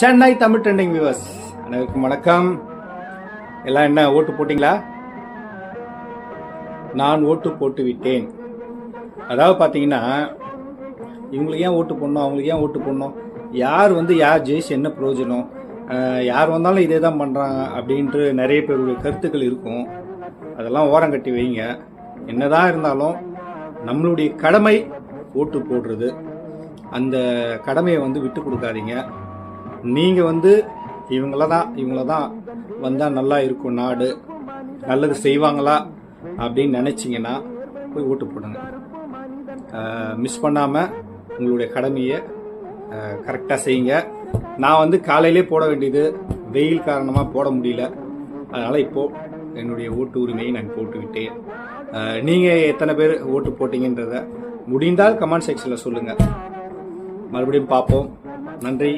Chennai Tamil trending viewers அனைவருக்கும் வணக்கம். எல்லாம் என்ன ஓட்டு போட்டிங்களா? நான் ஓட்டு போட்டு விட்டேன். அதாவது பார்த்தீங்கன்னா இவங்களுக்கு ஏன் ஓட்டு போடணும் அவங்களுக்கு ஏன் ஓட்டு போடணும்? யார் வந்து யார் ஜெயிச்சு என்ன பிரயோஜனம்? யார் வந்தாலும் இதே தான் பண்ணுறாங்க அப்படின்ட்டு நிறைய பேருடைய கருத்துக்கள் இருக்கும். அதெல்லாம் ஓரம் கட்டி வைங்க. என்னதான் இருந்தாலும் நம்மளுடைய கடமை ஓட்டு போடுறது. அந்த கடமையை வந்து விட்டு கொடுக்காதீங்க. நீங்கள் வந்து இவங்கள தான் இவங்கள தான் வந்தால் நல்லா இருக்கும் நாடு. நல்லது செய்வாங்களா அப்படின்னு நினச்சிங்கன்னா போய் ஓட்டு போடுங்க. மிஸ் பண்ணாமல் உங்களுடைய கடமையை கரெக்டாக செய்யுங்க. நான் வந்து காலையிலே போட வேண்டியது வெயில் காரணமாக போட முடியல. அதனால் இப்போது என்னுடைய ஓட்டு உரிமையை நான் போட்டுக்கிட்டேன் நீங்கள் எத்தனை பேர் ஓட்டு போட்டீங்கன்றத முடிந்தால் கமெண்ட் செக்ஷனில் சொல்லுங்கள் மறுபடியும் பார்ப்போம். நன்றி.